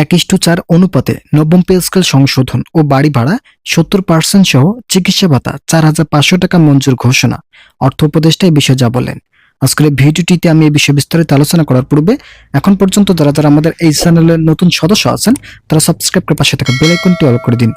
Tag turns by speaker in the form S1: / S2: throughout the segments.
S1: এক ইস্টু চার অনুপাতে নবম পে স্কেল সংশোধন ও বাড়ি ভাড়া সত্তর পার্সেন্ট সহ চিকিৎসা ভাতা চার হাজার পাঁচশো টাকা মঞ্জুর ঘোষণা। অর্থ উপদেষ্টা এই বিষয়ে যা বলেন। আজকের ভিডিওটিতে আমি এই বিষয়ে বিস্তারিত আলোচনা করার পূর্বে এখন পর্যন্ত যারা যারা আমাদের এই চ্যানেলের নতুন সদস্য আছেন, তারা সাবস্ক্রাইব করে পাশে থাকা বেল আইকনটি অল করে দিন।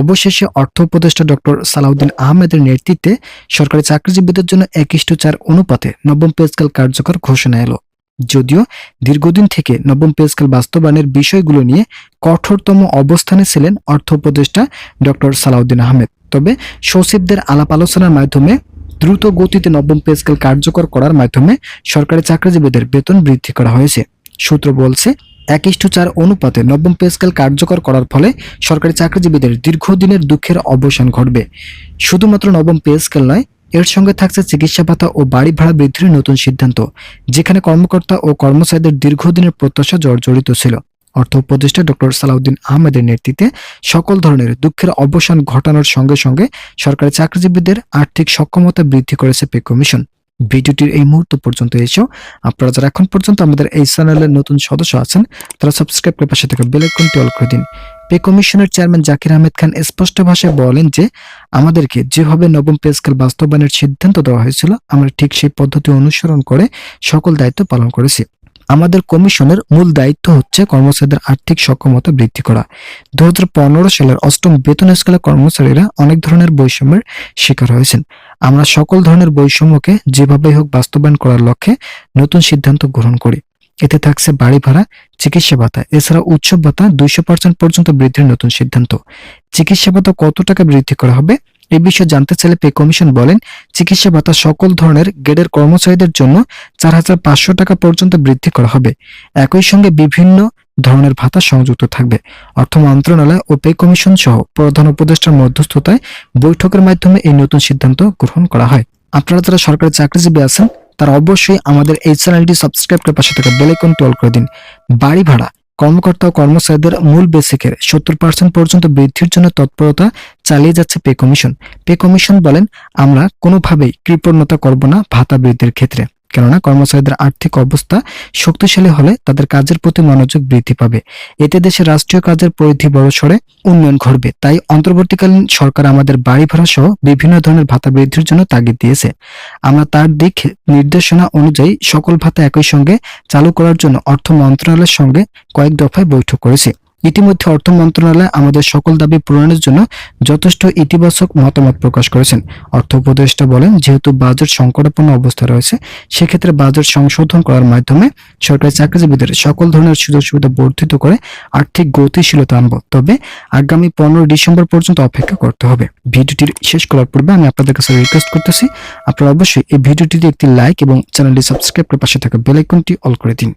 S1: অবশেষে অর্থ উপদেষ্টা ডক্টর সালাউদ্দিন আহমেদের নেতৃত্বে সরকারি চাকরিজীবীদের জন্য এক ইস্টু চার অনুপাতে নবম পে স্কেল কার্যকর ঘোষণা এলো। যদিও দীর্ঘদিন থেকে নবম পে স্কেল বাস্তবায়নের বিষয়গুলো নিয়ে কঠোরতম অবস্থানে ছিলেন অর্থ উপদেষ্টা ডক্টর সালাউদ্দিন আহমেদ। তবে সচিবদের আলাপ আলোচনার মাধ্যমে দ্রুত গতিতে নবম পে স্কেল কার্যকর করার মাধ্যমে সরকারি চাকরিজীবীদের বেতন বৃদ্ধি করা হয়েছে। সূত্র বলছে এক ইস্টু চার অনুপাতে নবম পে স্কেল কার্যকর করার ফলে সরকারি চাকরিজীবীদের দীর্ঘদিনের দুঃখের অবসান ঘটবে। শুধুমাত্র নবম পে স্কেল নয় এর সঙ্গে থাকছে চিকিৎসা ভাতা ও বাড়ি ভাড়া বৃদ্ধির নতুন সিদ্ধান্ত, যেখানে কর্মকর্তা ও কর্মচারীদের দীর্ঘদিনের প্রত্যাশা জর্জরিত ছিল। অর্থ উপদেষ্টা ডক্টর সালাউদ্দিন আহমেদের নেতৃত্বে সকল ধরনের দুঃখের অবসান ঘটানোর সঙ্গে সঙ্গে সরকারি চাকরিজীবীদের আর্থিক সক্ষমতা বৃদ্ধি করেছে পে কমিশন। ভিডিওটির এই মুহূর্ত পর্যন্ত এসেও আপনারা যারা এখন পর্যন্ত আমাদের এই চ্যানেলের নতুন সদস্য আছেন, তারা সাবস্ক্রাইব করে পাশে থাকা বেল আইকনটি অল করে দিন। পে কমিশনের চেয়ারম্যান জাকির আহমেদ খান স্পষ্ট ভাষায় বলেন যে, আমাদেরকে যেভাবে নবম পে স্কেল বাস্তবায়নের সিদ্ধান্ত দেওয়া হয়েছিল, আমরা ঠিক সেই পদ্ধতি অনুসরণ করে সকল দায়িত্ব পালন করেছি। আমাদের কমিশনের মূল দায়িত্ব হচ্ছে কর্মচারীদের আর্থিক সক্ষমতা বৃদ্ধি করা। দু হাজার পনেরো সালের অষ্টম বেতন স্কেলের কর্মচারীরা অনেক ধরনের বৈষম্যের শিকার হয়েছেন। আমরা সকল ধরনের বৈষম্যকে যেভাবেই হোক বাস্তবায়ন করার লক্ষ্যে নতুন সিদ্ধান্ত গ্রহণ করি। এতে থাকছে বাড়ি ভাড়া, চিকিৎসা ভাতা। এছাড়া উৎসব ভাতা দুইশো পার্সেন্ট পর্যন্ত বৃদ্ধির নতুন সিদ্ধান্ত। চিকিৎসা ভাতা কত টাকা বৃদ্ধি করা হবে? এ বিষয়ে জানতে চাইলে পে কমিশন বলেন, চিকিৎসা ভাতা সকল ধরনের গ্রেডের কর্মচারীদের জন্য চার হাজার পাঁচশো টাকা পর্যন্ত বৃদ্ধি করা হবে। একই সঙ্গে বিভিন্ন ধরনের ভাতা সংযুক্ত থাকবে। অর্থ মন্ত্রণালয় ও পে কমিশন সহ প্রধান উপদেষ্টার মধ্যস্থতায় বৈঠকের মাধ্যমে এই নতুন সিদ্ধান্ত গ্রহণ করা হয়। আপনারা যারা সরকারি চাকরিজীবী আছেন তারা অবশ্যই আমাদের এই চ্যানেলটি সাবস্ক্রাইব করে পাশে থাকা বেল আইকনটি অল করে দিন। বাড়ি ভাড়া, কর্মকর্তা ও কর্মচারীদের মূল বেসিকের সত্তর পার্সেন্ট পর্যন্ত বৃদ্ধির জন্য তৎপরতা চালিয়ে যাচ্ছে পে কমিশন পে কমিশন বলেন, আমরা কোনোভাবেই কৃপণতা করব না ভাতা বৃদ্ধির ক্ষেত্রে। কেননা কর্মচারীদের আর্থিক অবস্থা শক্তিশালী হলে তাদের কাজের প্রতি মনোযোগ বৃদ্ধি পাবে। এতে দেশে রাষ্ট্রীয় কাজের পরিধি বড়সড়ে উন্নয়ন ঘটবে। তাই অন্তর্বর্তীকালীন সরকার আমাদের বাড়ি ভাড়া সহ বিভিন্ন ধরনের ভাতা বৃদ্ধির জন্য তাগিদ দিয়েছে। আমরা তার দিক নির্দেশনা অনুযায়ী সকল ভাতা একই সঙ্গে চালু করার জন্য অর্থ মন্ত্রণালয়ের সঙ্গে কয়েক দফায় বৈঠক করেছি। ইতিমধ্যে অর্থ মন্ত্রণালয় আমাদের সকল দাবি পূরণের জন্য যথেষ্ট ইতিবাচক মতামত প্রকাশ করেছেন। অর্থ উপদেষ্টা বলেন, যেহেতু বাজেট সংকটাপন্ন অবস্থা রয়েছে, সেক্ষেত্রে বাজেট সংশোধন করার মাধ্যমে সরকারি চাকরিজীবীদের সকল ধরনের সুযোগ সুবিধা বর্ধিত করে আর্থিক গতিশীলতা আনব। তবে আগামী পনেরো ডিসেম্বর পর্যন্ত অপেক্ষা করতে হবে। ভিডিওটির শেষ করার পূর্বে আমি আপনাদের কাছে রিকোয়েস্ট করতেছি, আপনারা অবশ্যই এই ভিডিওটিতে একটি লাইক এবং চ্যানেলটি সাবস্ক্রাইব করে পাশে থাকা বেল আইকনটি অল করে দিন।